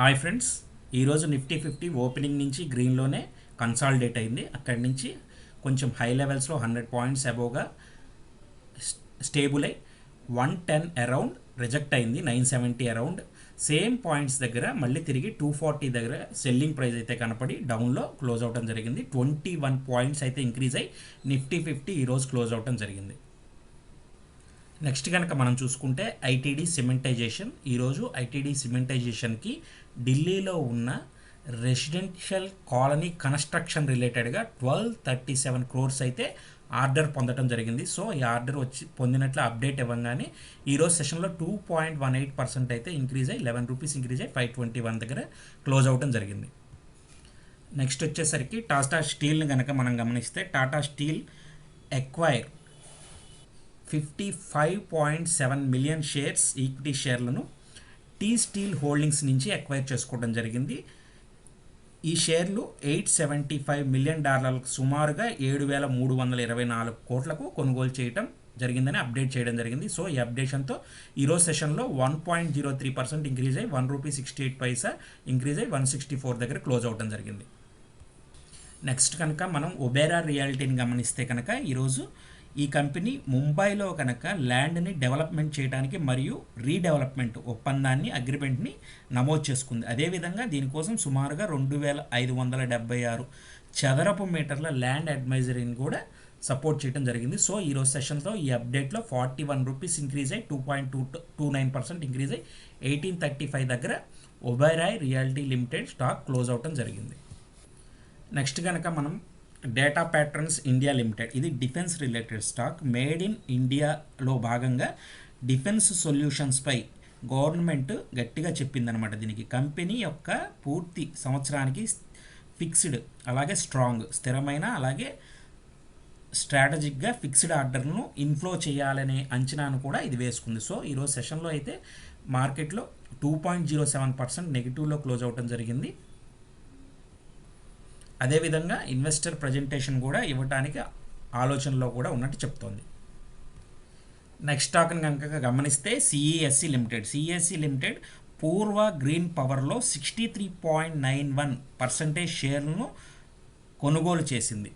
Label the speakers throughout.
Speaker 1: Hi friends ఈరోజు Nifty fifty opening నుంచి గ్రీన్లోనే కన్సాలిడేట్ అయింది. అక్కడి నుంచి కొంచెం హై లెవెల్స్లో హండ్రెడ్ పాయింట్స్ అబోవ్గా స్టేబుల్ అయి వన్ టెన్ అరౌండ్ రిజెక్ట్ అయింది nine seventy around. Same points దగ్గర మళ్ళీ తిరిగి టూ ఫార్టీ దగ్గర సెల్లింగ్ ప్రైస్ అయితే కనపడి డౌన్లో క్లోజ్ అవడం జరిగింది. ట్వంటీ వన్ పాయింట్స్ అయితే ఇంక్రీజ్ అయ్యి నిఫ్టీ ఫిఫ్టీ ఈరోజు క్లోజ్ అవడం జరిగింది. నెక్స్ట్ కనుక మనం చూసుకుంటే ఐటీడీ సిమెంటైజేషన్. ఈరోజు ఐటీడీ సిమెంటైజేషన్కి ఢిల్లీలో ఉన్న రెసిడెన్షియల్ కాలనీ కన్స్ట్రక్షన్ రిలేటెడ్గా ట్వెల్వ్ థర్టీ సెవెన్ క్రోర్స్ అయితే ఆర్డర్ పొందడం జరిగింది. సో ఈ ఆర్డర్ వచ్చి పొందినట్లు అప్డేట్ ఇవ్వగానే ఈరోజు సెషన్లో two point one eight percent అయితే ఇంక్రీజ్ అయ్యి లెవెన్ రూపీస్ ఇంక్రీజ్ అయ్యి ఫైవ్ ట్వంటీ వన్ దగ్గర క్లోజ్ అవడం జరిగింది. నెక్స్ట్ వచ్చేసరికి టాటా స్టీల్ని కనుక మనం గమనిస్తే Tata Steel acquire fifty five point seven million shares equity షేర్లను టీ స్టీల్ హోల్డింగ్స్ నుంచి ఎక్వైర్ చేసుకోవడం జరిగింది. ఈ షేర్లు ఎయిట్ సెవెంటీ ఫైవ్ మిలియన్ డాలర్లకు సుమారుగా ఏడు వేల మూడు వందల ఇరవై నాలుగు కోట్లకు కొనుగోలు చేయటం జరిగిందని అప్డేట్ చేయడం జరిగింది. సో ఈ అప్డేషన్తో ఈరోజు సెషన్లో one point zero three percent increase అయ్యి one rupee sixty eight paisa increase అయ్యి వన్ సిక్స్టీ ఫోర్ దగ్గర క్లోజ్ అవడం జరిగింది. నెక్స్ట్ కనుక మనం ఒబేరా రియాలిటీని గమనిస్తే కనుక ఈరోజు ఈ కంపెనీ ముంబైలో కనుక ల్యాండ్ని డెవలప్మెంట్ చేయడానికి మరియు రీడెవలప్మెంట్ ఒప్పందాన్ని అగ్రిమెంట్ని నమోదు చేసుకుంది. అదేవిధంగా దీనికోసం సుమారుగా రెండు వేల ఐదు వందల డెబ్బై ఆరు చదరపు మీటర్ల ల్యాండ్ అడ్వైజరీని కూడా సపోర్ట్ చేయడం జరిగింది. సో ఈరోజు సెషన్లో ఈ అప్డేట్లో ఫార్టీ వన్ రూపీస్ ఇంక్రీజ్ అయ్యి two point two two nine percent increase అయ్యి ఎయిటీన్ థర్టీ ఫైవ్ దగ్గర Oberoi Realty Limited stock close అవటం జరిగింది. నెక్స్ట్ కనుక మనం డేటా ప్యాటర్న్స్ ఇండియా లిమిటెడ్ ఇది defence related stock made in ఇండియాలో భాగంగా డిఫెన్స్ సొల్యూషన్స్పై గవర్నమెంట్ గట్టిగా చెప్పిందనమాట దీనికి. కంపెనీ యొక్క పూర్తి సంవత్సరానికి ఫిక్స్డ్ అలాగే స్ట్రాంగ్ స్థిరమైన అలాగే స్ట్రాటజిక్గా ఫిక్స్డ్ ఆర్డర్ను ఇన్ఫ్లో చేయాలనే అంచనాను కూడా ఇది వేసుకుంది. సో ఈరోజు సెషన్లో అయితే మార్కెట్లో two point zero seven percent నెగిటివ్లో close అవడం జరిగింది. అదేవిధంగా ఇన్వెస్టర్ ప్రజెంటేషన్ కూడా ఇవ్వడానికి ఆలోచనలో కూడా ఉన్నట్టు చెప్తోంది. నెక్స్ట్ స్టాక్ని కనుక గమనిస్తే CESC limited CESC limited Purvah Green పవర్లో sixty three point nine one percentage షేర్లను కొనుగోలు చేసింది.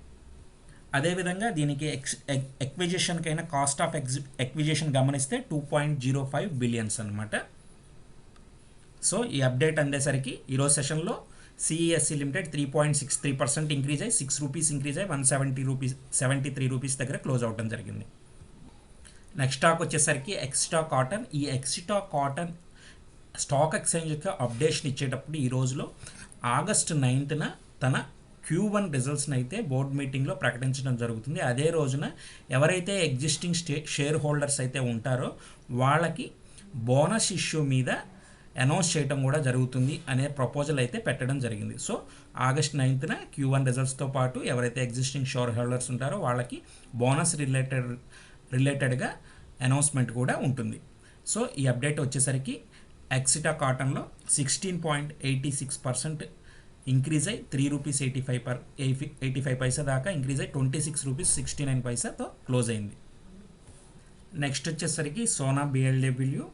Speaker 1: అదేవిధంగా దీనికి ఎక్స్ ఎక్విజిషన్కైనా కాస్ట్ ఆఫ్ ఎక్స్ ఎక్విజిషన్ గమనిస్తే two point zero five billions అనమాట సో ఈ అప్డేట్ అందేసరికి ఈరోజు సెషన్లో CESC limited three point six three percent increase అయ్యి సిక్స్ రూపీస్ ఇంక్రీజ్ అయ్యి one seventy rupees seventy three rupees దగ్గర క్లోజ్ అవడం జరిగింది. నెక్స్ట్ స్టాక్ వచ్చేసరికి ఎక్స్ట్రా కాటన్ ఈ ఎక్స్ట్రా కాటన్ స్టాక్ ఎక్స్చేంజ్ యొక్క అప్డేషన్ ఇచ్చేటప్పుడు ఈ రోజులో ఆగస్ట్ నైన్త్న తన క్యూ వన్ రిజల్ట్స్ని అయితే బోర్డ్ మీటింగ్లో ప్రకటించడం జరుగుతుంది. అదే రోజున ఎవరైతే ఎగ్జిస్టింగ్ స్టే షేర్ హోల్డర్స్ అయితే ఉంటారో వాళ్ళకి బోనస్ ఇష్యూ మీద అనౌన్స్ చేయడం కూడా జరుగుతుంది అనే ప్రపోజల్ అయితే పెట్టడం జరిగింది. సో ఆగస్ట్ నైన్త్న క్యూ వన్ రిజల్ట్స్తో పాటు ఎవరైతే ఎగ్జిస్టింగ్ షోర్ హోల్డర్స్ ఉంటారో వాళ్ళకి బోనస్ రిలేటెడ్ రిలేటెడ్గా అనౌన్స్మెంట్ కూడా ఉంటుంది. సో ఈ అప్డేట్ వచ్చేసరికి ఎక్సిటా కాటన్లో sixteen point eighty six percent increase అయ్యి three rupees eighty five per eighty five paisa దాకా ఇంక్రీజ్ అయ్యి twenty six rupees sixty nine పైసాతో close అయింది. నెక్స్ట్ వచ్చేసరికి Sona BLW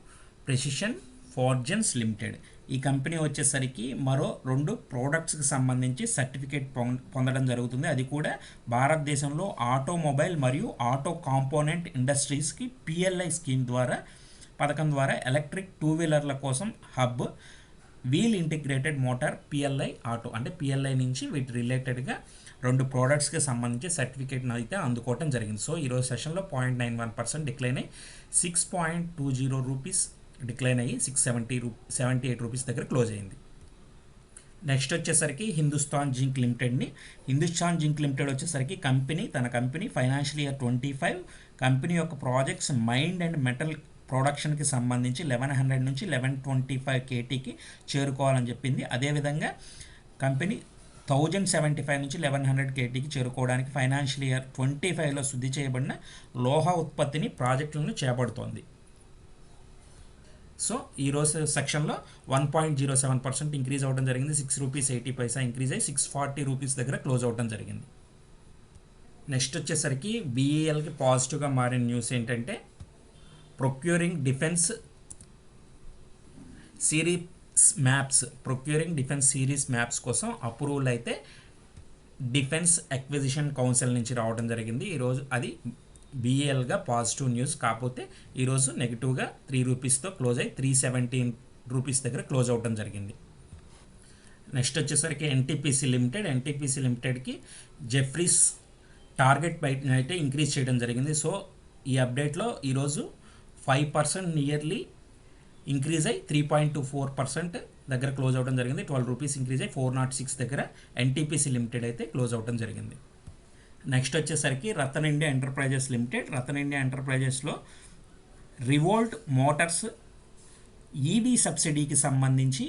Speaker 1: precision forgings limited. ఈ కంపెనీ వచ్చేసరికి మరో రెండు ప్రోడక్ట్స్కి సంబంధించి సర్టిఫికేట్ పొందడం జరుగుతుంది. అది కూడా భారతదేశంలో ఆటోమొబైల్ మరియు ఆటో కాంపోనెంట్ ఇండస్ట్రీస్కి పిఎల్ఐ స్కీమ్ ద్వారా పథకం ద్వారా ఎలక్ట్రిక్ టూ వీలర్ల కోసం hub wheel integrated motor PLI auto అంటే పిఎల్ఐ నుంచి వీటి రిలేటెడ్గా రెండు ప్రోడక్ట్స్కి సంబంధించి సర్టిఫికేట్ని అయితే అందుకోవటం జరిగింది. సో ఈరోజు సెషన్లో point nine one percent decline అయ్యి six point two zero rupees decline అయ్యి సిక్స్ సెవెంటీ రూ సెవెంటీ ఎయిట్ రూపీస్ దగ్గర క్లోజ్ అయింది. నెక్స్ట్ వచ్చేసరికి హిందుస్థాన్ జింక్ లిమిటెడ్ని హిందుస్థాన్ జింక్ లిమిటెడ్ వచ్చేసరికి కంపెనీ తన company financial year twenty five company యొక్క ప్రాజెక్ట్స్ మైండ్ అండ్ మెటల్ ప్రొడక్షన్కి సంబంధించి లెవెన్ హండ్రెడ్ నుంచి లెవెన్ ట్వంటీ ఫైవ్ కేటీకి చేరుకోవాలని చెప్పింది. అదేవిధంగా కంపెనీ థౌజండ్ సెవెంటీ ఫైవ్ నుంచి లెవెన్ హండ్రెడ్ కేటీకి చేరుకోవడానికి ఫైనాన్షియల్ ఇయర్ ట్వంటీ ఫైవ్లో శుద్ధి చేయబడిన లోహ ఉత్పత్తిని ప్రాజెక్టులను చేపడుతోంది. సో ఈరోజు సెక్షన్లో one point zero seven percent increase అవ్వడం జరిగింది. Six rupees eighty paisa increase అయ్యి సిక్స్ ఫార్టీ రూపీస్ దగ్గర క్లోజ్ అవ్వడం జరిగింది. నెక్స్ట్ వచ్చేసరికి బీఈఎల్కి పాజిటివ్గా మారిన న్యూస్ ఏంటంటే procuring defence series maps procuring defence series maps కోసం అప్రూవల్ అయితే డిఫెన్స్ అక్విజిషన్ కౌన్సిల్ నుంచి రావడం జరిగింది. ఈరోజు అది బిఏఎల్గా పాజిటివ్ న్యూస్ కాకపోతే ఈరోజు నెగిటివ్గా త్రీ రూపీస్తో క్లోజ్ అయ్యి త్రీ సెవెంటీన్ రూపీస్ దగ్గర క్లోజ్ అవడం జరిగింది. నెక్స్ట్ వచ్చేసరికి ఎన్టీపీసీ లిమిటెడ్ ఎన్టీపీసీ లిమిటెడ్కి జెఫ్రీస్ టార్గెట్ బయట అయితే ఇంక్రీజ్ చేయడం జరిగింది. సో ఈ అప్డేట్లో ఈరోజు ఫైవ్ పర్సెంట్ నియర్లీ ఇంక్రీజ్ అయ్యి three point two four percent దగ్గర క్లోజ్ అవ్వడం జరిగింది. ట్వెల్వ్ రూపీస్ ఇంక్రీజ్ అయ్యి ఫోర్ నాట్ సిక్స్ దగ్గర ఎన్టీపీసీ లిమిటెడ్ అయితే క్లోజ్ అవ్వడం జరిగింది. నెక్స్ట్ వచ్చేసరికి Ratan India Enterprises Limited. Ratan India ఎంటర్ప్రైజెస్లో revolt Motors EV సబ్సిడీకి సంబంధించి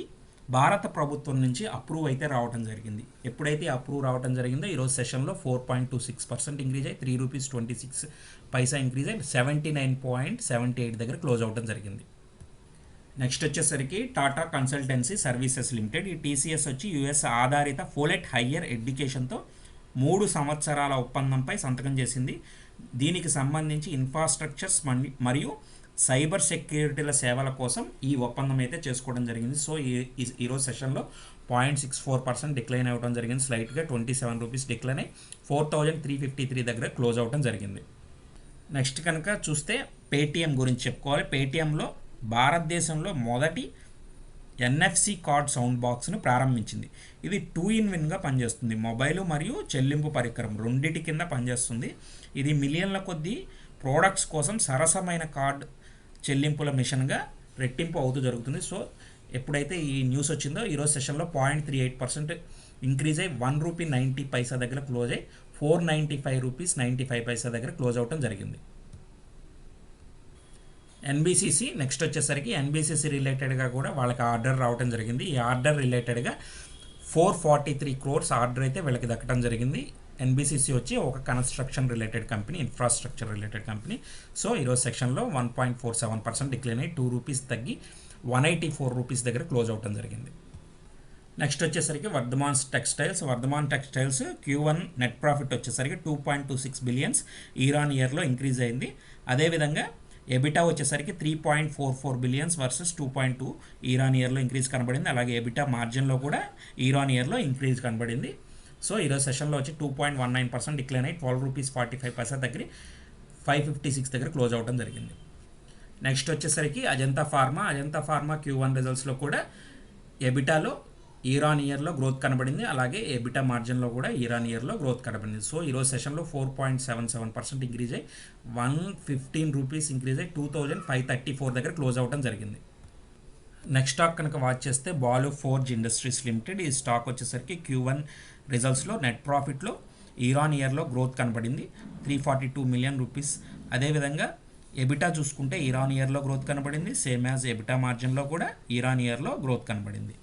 Speaker 1: భారత ప్రభుత్వం నుంచి అప్రూవ్ అయితే రావడం జరిగింది. ఎప్పుడైతే అప్రూవ్ రావడం జరిగిందో ఈరోజు సెషన్లో four point two six percent increase అయ్యి three rupees twenty six paisa increase అయ్యి seventy nine point seventy eight దగ్గర క్లోజ్ అవడం జరిగింది. నెక్స్ట్ వచ్చేసరికి టాటా కన్సల్టెన్సీ సర్వీసెస్ లిమిటెడ్. ఈ టీసీఎస్ వచ్చి యుఎస్ ఆధారిత ఫోలెట్ హయ్యర్ ఎడ్యుకేషన్తో మూడు సంవత్సరాల ఒప్పందంపై సంతకం చేసింది. దీనికి సంబంధించి ఇన్ఫ్రాస్ట్రక్చర్స్ మరియు సైబర్ సెక్యూరిటీల సేవల కోసం ఈ ఒప్పందం అయితే చేసుకోవడం జరిగింది. సో ఈ ఈరోజు సెషన్లో point six four percent decline అవ్వడం జరిగింది. స్లైట్గా ట్వంటీ సెవెన్ రూపీస్ డిక్లైన్ అయ్యి four thousand three fifty three దగ్గర క్లోజ్ అవ్వడం జరిగింది. నెక్స్ట్ కనుక చూస్తే పేటీఎం గురించి చెప్పుకోవాలి. పేటీఎంలో భారతదేశంలో మొదటి ఎన్ఎఫ్సి కార్డ్ సౌండ్ బాక్స్ను ప్రారంభించింది. ఇది టూ ఇన్ విన్గా పనిచేస్తుంది. మొబైల్ మరియు చెల్లింపు పరికరం రెండింటి కింద పనిచేస్తుంది. ఇది మిలియన్ల కొద్దీ ప్రోడక్ట్స్ కోసం సరసమైన కార్డ్ చెల్లింపుల మిషన్గా రెట్టింపు అవుతూ జరుగుతుంది. సో ఎప్పుడైతే ఈ న్యూస్ వచ్చిందో ఈరోజు సెషన్లో point three eight percent increase అయ్యి వన్ రూపీ నైంటీ పైసా దగ్గర క్లోజ్ అయ్యి four ninety five rupees ninety five paisa దగ్గర క్లోజ్ అవటం జరిగింది. ఎన్బిసిసి నెక్స్ట్ వచ్చేసరికి ఎన్బిసిసి రిలేటెడ్గా కూడా వాళ్ళకి ఆర్డర్ రావడం జరిగింది. ఈ ఆర్డర్ రిలేటెడ్గా four forty three crores order అయితే వీళ్ళకి దక్కడం జరిగింది. ఎన్బిసిసి వచ్చి ఒక construction related company infrastructure related company. So ఈరోజు సెక్షన్లో one point four seven percent decline అయ్యి టూ రూపీస్ తగ్గి వన్ ఎయిటీ ఫోర్ రూపీస్ దగ్గర క్లోజ్ అవటం జరిగింది. నెక్స్ట్ వచ్చేసరికి Vardhman Textiles. Vardhman Textiles Q one net profit వచ్చేసరికి two point two six billions. Year on ఇయర్లో ఇంక్రీజ్ అయింది. అదేవిధంగా ఎబిటా వచ్చేసరికి three point four four billions versus two point two year on ఇయర్లో ఇంక్రీజ్ కనబడింది. అలాగే ఎబిటా మార్జిన్లో కూడా ఈరాన్ ఇయర్లో ఇంక్రీజ్ కనబడింది. సో ఈరోజు సెషన్లో వచ్చి two point one nine percent decline అయ్యి twelve rupees forty five percent దగ్గర ఫైవ్ ఫిఫ్టీ సిక్స్ దగ్గర క్లోజ్ అవడం జరిగింది. నెక్స్ట్ వచ్చేసరికి Ajanta pharma Ajanta pharma Q one రిజల్ట్స్లో కూడా ఎబిటాలో ఇయర్ ఆన్ ఇయర్లో గ్రోత్ కనబడింది. అలాగే ఎబిటా మార్జిన్లో కూడా ఇయర్ ఆన్ ఇయర్లో గ్రోత్ కనబడింది. సో ఈరోజు సెషన్లో four point seven seven percent increase అయ్యి వన్ ఫిఫ్టీన్ రూపీస్ ఇంక్రీజ్ అయ్యి two thousand five thirty four దగ్గర క్లోజ్ అవడం జరిగింది. నెక్స్ట్ స్టాక్ కనుక వాచ్ చేస్తే బాలు ఫోర్జ్ ఇండస్ట్రీస్ లిమిటెడ్ ఈ స్టాక్ వచ్చేసరికి క్యూ వన్ రిజల్ట్స్లో నెట్ ప్రాఫిట్లో ఇయర్ ఆన్ ఇయర్లో గ్రోత్ కనబడింది. Three forty two million rupees అదేవిధంగా ఎబిటా చూసుకుంటే ఇరాన్ ఇయర్లో గ్రోత్ కనబడింది. సేమ్ యాజ్ ఎబిటా మార్జిన్లో కూడా ఇరాన్ ఇయర్లో గ్రోత్ కనబడింది.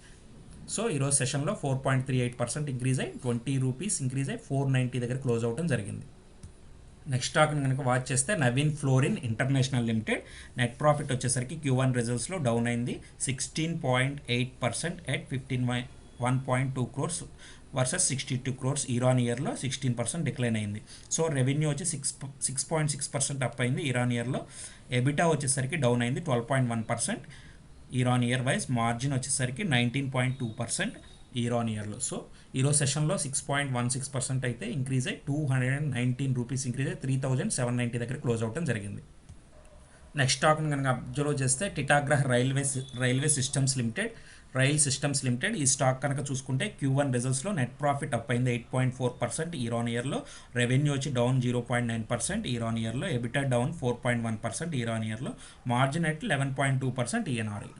Speaker 1: సో ఈరోజు సెషన్లో four point three eight percent increase అయ్యి ట్వంటీ రూపీస్ ఇంక్రీజ్ అయ్యి ఫోర్ నైంటీ దగ్గర క్లోజ్ అవడం జరిగింది. నెక్స్ట్ స్టాక్ని కనుక వాచ్ చేస్తే Navin fluorine international limited net profit వచ్చేసరికి క్యూ వన్ రిజల్ట్స్లో డౌన్ అయింది. Sixteen point eight percent at fifteen one point two crores versus sixty two crores year on ఇయర్లో సిక్స్టీన్ పర్సెంట్ డిక్లైన్ అయింది. సో రెవెన్యూ వచ్చి six six point six percent up అయింది year on ఇయర్లో EBITDA వచ్చేసరికి down అయింది twelve point one percent year on year wise margin వచ్చేసరికి nineteen point two percent year on ఇయర్లో. So ఈరోజు సెషన్లో six point one six percent అయితే increase అయ్యి two hundred and nineteen rupees increase అయ్యి త్రీ థౌజండ్ సెవెన్ నైంటీ దగ్గర close అవడం జరిగింది. నెక్స్ట్ స్టాక్ని కనుక అబ్జర్వ్ చేస్తే Titagarh railway railway systems limited rail systems limited ఈ స్టాక్ కనుక చూసుకుంటే క్యూ వన్ రిజల్ట్స్లో నెట్ ప్రాఫిట్ అప్ అయింది eight point four percent year on ఇయర్లో. రెవెన్యూ వచ్చి down zero point nine percent year on ఇయర్లో. EBITDA down four point one percent year on ఇయర్లో. Margin at eleven point two percent ఈఎన్ఆర్ఐ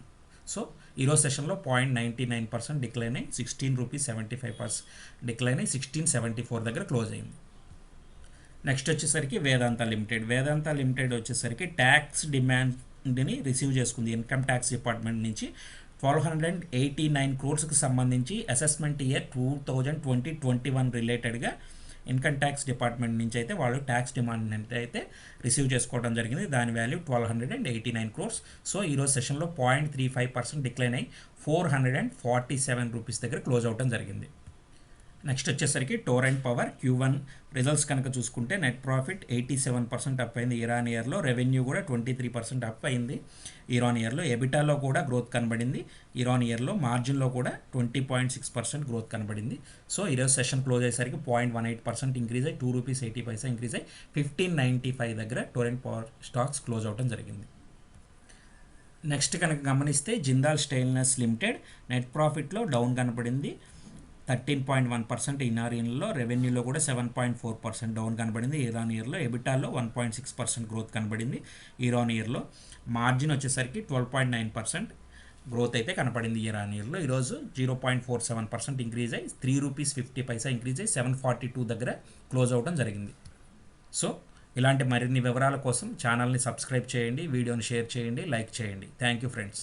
Speaker 1: so ఈరోజు సెషన్లో point ninety nine percent decline అయ్యి sixteen rupees seventy five percent decline అయ్యి sixteen seventy four దగ్గర close అయింది. Next వచ్చేసరికి Vedanta limited. Vedanta limited వచ్చేసరికి tax డిమాండ్ని రిసీవ్ చేసుకుంది. ఇన్కమ్ ట్యాక్స్ డిపార్ట్మెంట్ నుంచి ట్వెల్వ్ హండ్రెడ్ ఎయిటీ నైన్ క్రోర్స్కి సంబంధించి assessment year two thousand twenty twenty one రిలేటెడ్గా ఇన్కమ్ ట్యాక్స్ డిపార్ట్మెంట్ నుంచి అయితే వాళ్ళు ట్యాక్స్ డిమాండ్ అయితే రిసీవ్ చేసుకోవడం జరిగింది. దాని value twelve hundred and eighty nine crores. So ఈరోజు సెషన్లో point three five percent decline అయ్యి four hundred and forty seven rupees దగ్గర క్లోజ్ అవడం జరిగింది. నెక్స్ట్ వచ్చేసరికి Torrent Power Q one results కనుక చూసుకుంటే net profit eighty seven percent up అయింది ఇరాన్ ఇయర్లో రెవెన్యూ కూడా ట్వంటీ త్రీ పర్సెంట్ అప్ అయింది ఇరాన్ ఇయర్లో ఎబిటాలో కూడా గ్రోత్ కనబడింది. ఇరాన్ ఇయర్లో మార్జిన్లో కూడా twenty point six percent growth కనబడింది. సో ఈరోజు సెషన్ క్లోజ్ అయ్యేసరికి point one eight percent increase అయ్యి two rupees eighty paisa increase అయ్యి ఫిఫ్టీన్ నైంటీ ఫైవ్ దగ్గర టోరెంట్ పవర్ స్టాక్స్ క్లోజ్ అవడం జరిగింది. నెక్స్ట్ కనుక గమనిస్తే జిందాల్ స్టెయిన్లెస్ లిమిటెడ్. నెట్ ప్రాఫిట్లో డౌన్ కనపడింది థర్టీన్ పాయింట్ వన్ పర్సెంట్ ఇనారియన్లో రెవెన్యూలో కూడా seven point four percent down కనబడింది. ఇరాన్ ఇయర్లో ఎబిటాలో one point six percent growth కనబడింది. ఇరాన్ ఇయర్లో మార్జిన్ వచ్చేసరికి twelve point nine percent growth అయితే కనపడింది ఇరాన్ ఇయర్లో. ఈరోజు zero point four seven percent increase అయ్యి three rupees fifty paisa increase అయ్యి సెవెన్ ఫార్టీ టూ దగ్గర క్లోజ్ అవ్వడం జరిగింది. సో ఇలాంటి మరిన్ని వివరాల కోసం ఛానల్ని సబ్స్క్రైబ్ చేయండి వీడియోని షేర్ చేయండి లైక్ చేయండి. Thank you friends